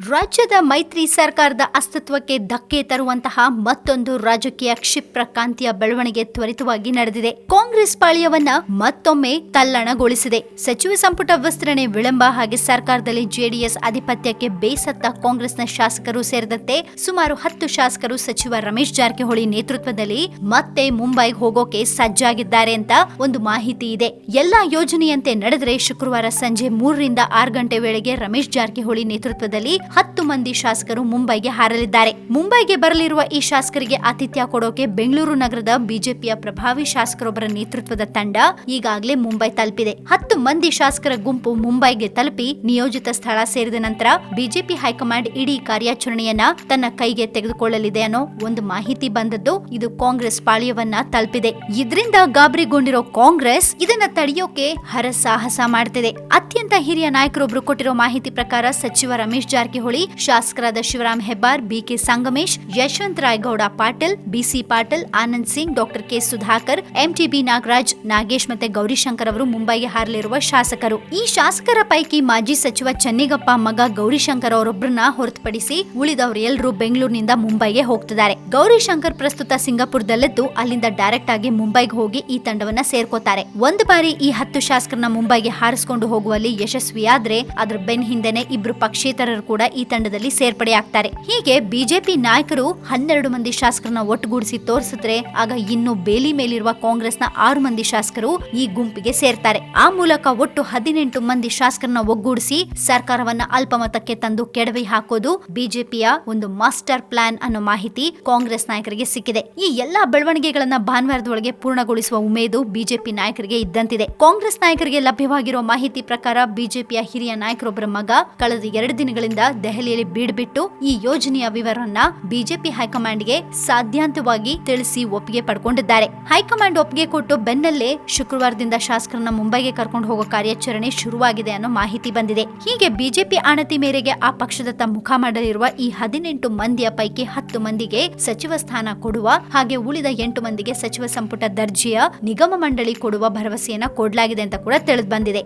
ರಾಜ್ಯದ ಮೈತ್ರಿ ಸರ್ಕಾರದ ಅಸ್ತಿತ್ವಕ್ಕೆ ಧಕ್ಕೆ ತರುವಂತಹ ಮತ್ತೊಂದು ರಾಜಕೀಯ ಕ್ಷಿಪ್ರ ಕಾಂತಿಯ ಬೆಳವಣಿಗೆ ತ್ವರಿತವಾಗಿ ನಡೆದಿದೆ. ಕಾಂಗ್ರೆಸ್ ಪಾಳ್ಯವನ್ನ ಮತ್ತೊಮ್ಮೆ ತಲ್ಲಣಗೊಳಿಸಿದೆ. ಸಚಿವ ಸಂಪುಟ ವಿಸ್ತರಣೆ ವಿಳಂಬ ಹಾಗೆ ಸರ್ಕಾರದಲ್ಲಿ ಜೆಡಿಎಸ್ ಆಧಿಪತ್ಯಕ್ಕೆ ಬೇಸತ್ತ ಕಾಂಗ್ರೆಸ್ನ ಶಾಸಕರು ಸೇರಿದಂತೆ ಸುಮಾರು ಹತ್ತು ಶಾಸಕರು ಸಚಿವ ರಮೇಶ್ ಜಾರಕಿಹೊಳಿ ನೇತೃತ್ವದಲ್ಲಿ ಮತ್ತೆ ಮುಂಬೈಗೆ ಹೋಗೋಕೆ ಸಜ್ಜಾಗಿದ್ದಾರೆ ಅಂತ ಒಂದು ಮಾಹಿತಿ ಇದೆ. ಎಲ್ಲಾ ಯೋಜನೆಯಂತೆ ನಡೆದರೆ ಶುಕ್ರವಾರ ಸಂಜೆ ಮೂರರಿಂದ ಆರು ಗಂಟೆ ವೇಳೆಗೆ ರಮೇಶ್ ಜಾರಕಿಹೊಳಿ ನೇತೃತ್ವದಲ್ಲಿ ಹತ್ತು ಮಂದಿ ಶಾಸಕರು ಮುಂಬೈಗೆ ಹಾರಲಿದ್ದಾರೆ. ಮುಂಬೈಗೆ ಬರಲಿರುವ ಈ ಶಾಸಕರಿಗೆ ಆತಿಥ್ಯ ಕೊಡೋಕೆ ಬೆಂಗಳೂರು ನಗರದ ಬಿಜೆಪಿಯ ಪ್ರಭಾವಿ ಶಾಸಕರೊಬ್ಬರ ನೇತೃತ್ವದ ತಂಡ ಈಗಾಗಲೇ ಮುಂಬೈ ತಲುಪಿದೆ. ಹತ್ತು ಮಂದಿ ಶಾಸಕರ ಗುಂಪು ಮುಂಬೈಗೆ ತಲುಪಿ ನಿಯೋಜಿತ ಸ್ಥಳ ಸೇರಿದ ನಂತರ ಬಿಜೆಪಿ ಹೈಕಮಾಂಡ್ ಇಡೀ ಕಾರ್ಯಾಚರಣೆಯನ್ನ ತನ್ನ ಕೈಗೆ ತೆಗೆದುಕೊಳ್ಳಲಿದೆ ಅನ್ನೋ ಒಂದು ಮಾಹಿತಿ ಬಂದದ್ದು ಇದು ಕಾಂಗ್ರೆಸ್ ಪಾಳ್ಯವನ್ನ ತಲುಪಿದೆ. ಇದರಿಂದ ಗಾಬರಿಗೊಂಡಿರೋ ಕಾಂಗ್ರೆಸ್ ಇದನ್ನ ತಡೆಯೋಕೆ ಹರಸಾಹಸ ಮಾಡ್ತಿದೆ. ಅತ್ಯಂತ ಹಿರಿಯ ನಾಯಕರೊಬ್ರು ಕೊಟ್ಟಿರೋ ಮಾಹಿತಿ ಪ್ರಕಾರ ಸಚಿವ ರಮೇಶ್ ಜಾರಕಿಹೊಳಿ ಶಾಸಕರಾದ Shivram Hebbar, BK Sangamesh, Yashwant Raygowda Patil, BC Patil, Anand Singh, doctor K Sudhakar, MTB Nagaraj, Nagesh ಮತ್ತೆ ಗೌರಿಶಂಕರ್ ಅವರು ಮುಂಬೈಗೆ ಹಾರಲಿರುವ ಶಾಸಕರು. ಈ ಶಾಸಕರ ಪೈಕಿ ಮಾಜಿ ಸಚಿವ ಚೆನ್ನಿಗಪ್ಪ ಮಗ ಗೌರಿಶಂಕರ್ ಅವರೊಬ್ಬರನ್ನ ಹೊರತುಪಡಿಸಿ ಉಳಿದವರು ಎಲ್ಲರೂ ಬೆಂಗಳೂರಿನಿಂದ ಮುಂಬೈಗೆ ಹೋಗ್ತಿದ್ದಾರೆ. ಗೌರಿಶಂಕರ್ ಪ್ರಸ್ತುತ ಸಿಂಗಾಪುರದಲ್ಲಿದ್ದು ಅಲ್ಲಿಂದ ಡೈರೆಕ್ಟ್ ಆಗಿ ಮುಂಬೈಗೆ ಹೋಗಿ ಈ ತಂಡವನ್ನ ಸೇರ್ಕೋತಾರೆ. ಒಂದು ಬಾರಿ ಈ ಹತ್ತು ಶಾಸಕರನ್ನ ಮುಂಬೈಗೆ ಹಾರಿಸಿಕೊಂಡು ಹೋಗುವಲ್ಲಿ ಯಶಸ್ವಿಯಾದ್ರೆ ಅದ್ರ ಬೆನ್ ಹಿಂದೆನೆ ಇಬ್ರು ಪಕ್ಷೇತರರು ಕೂಡ ಈ ತಂಡದಲ್ಲಿ ಸೇರ್ಪಡೆಯಾಗ್ತಾರೆ. ಹೀಗೆ ಬಿಜೆಪಿ ನಾಯಕರು ಹನ್ನೆರಡು ಮಂದಿ ಶಾಸಕರನ್ನ ಒಟ್ಟುಗೂಡಿಸಿ ತೋರಿಸಿದ್ರೆ ಆಗ ಇನ್ನು ಬೇಲಿ ಮೇಲಿರುವ ಕಾಂಗ್ರೆಸ್ನ ಆರು ಮಂದಿ ಶಾಸಕರು ಈ ಗುಂಪಿಗೆ ಸೇರ್ತಾರೆ. ಆ ಮೂಲಕ ಒಟ್ಟು ಹದಿನೆಂಟು ಮಂದಿ ಶಾಸಕರನ್ನ ಒಗ್ಗೂಡಿಸಿ ಸರ್ಕಾರವನ್ನ ಅಲ್ಪಮತಕ್ಕೆ ತಂದು ಕೆಡವಿ ಹಾಕೋದು ಬಿಜೆಪಿಯ ಒಂದು ಮಾಸ್ಟರ್ ಪ್ಲಾನ್ ಅನ್ನೋ ಮಾಹಿತಿ ಕಾಂಗ್ರೆಸ್ ನಾಯಕರಿಗೆ ಸಿಕ್ಕಿದೆ. ಈ ಎಲ್ಲಾ ಬೆಳವಣಿಗೆಗಳನ್ನ ಭಾನುವಾರದೊಳಗೆ ಪೂರ್ಣಗೊಳಿಸುವ ಉಮೇದು ಬಿಜೆಪಿ ನಾಯಕರಿಗೆ ಇದ್ದಂತಿದೆ. ಕಾಂಗ್ರೆಸ್ ನಾಯಕರಿಗೆ ಲಭ್ಯವಾಗಿರುವ ಮಾಹಿತಿ ಪ್ರಕಾರ ಬಿಜೆಪಿಯ ಹಿರಿಯ ನಾಯಕರೊಬ್ಬರ ಮಗ ಕಳೆದ ಎರಡು ದಿನಗಳಿಂದ ದೆಹಲಿಯಲ್ಲಿ ಬೀಡ್ಬಿಟ್ಟು ಈ ಯೋಜನೆಯ ವಿವರವನ್ನ ಬಿಜೆಪಿ ಹೈಕಮಾಂಡ್ಗೆ ಸಾಧ್ಯಾಂತವಾಗಿ ತಿಳಿಸಿ ಒಪ್ಪಿಗೆ ಪಡ್ಕೊಂಡಿದ್ದಾರೆ. ಹೈಕಮಾಂಡ್ ಒಪ್ಪಿಗೆ ಕೊಟ್ಟು ಬೆನ್ನಲ್ಲೇ ಶುಕ್ರವಾರದಿಂದ ಶಾಸಕರನ್ನ ಮುಂಬೈಗೆ ಕರ್ಕೊಂಡು ಹೋಗೋ ಕಾರ್ಯಾಚರಣೆ ಶುರುವಾಗಿದೆ ಅನ್ನೋ ಮಾಹಿತಿ ಬಂದಿದೆ. ಹೀಗೆ ಬಿಜೆಪಿ ಆಣತಿ ಮೇರೆಗೆ ಆ ಪಕ್ಷದತ್ತ ಮುಖ ಮಾಡಲಿರುವ ಈ ಹದಿನೆಂಟು ಮಂದಿಯ ಪೈಕಿ ಹತ್ತು ಮಂದಿಗೆ ಸಚಿವ ಸ್ಥಾನ ಕೊಡುವ ಹಾಗೆ ಉಳಿದ ಎಂಟು ಮಂದಿಗೆ ಸಚಿವ ಸಂಪುಟ ದರ್ಜೆಯ ನಿಗಮ ಮಂಡಳಿ ಕೊಡುವ ಭರವಸೆಯನ್ನ ಕೊಡಲಾಗಿದೆ ಅಂತ ಕೂಡ ತಿಳಿದು ಬಂದಿದೆ.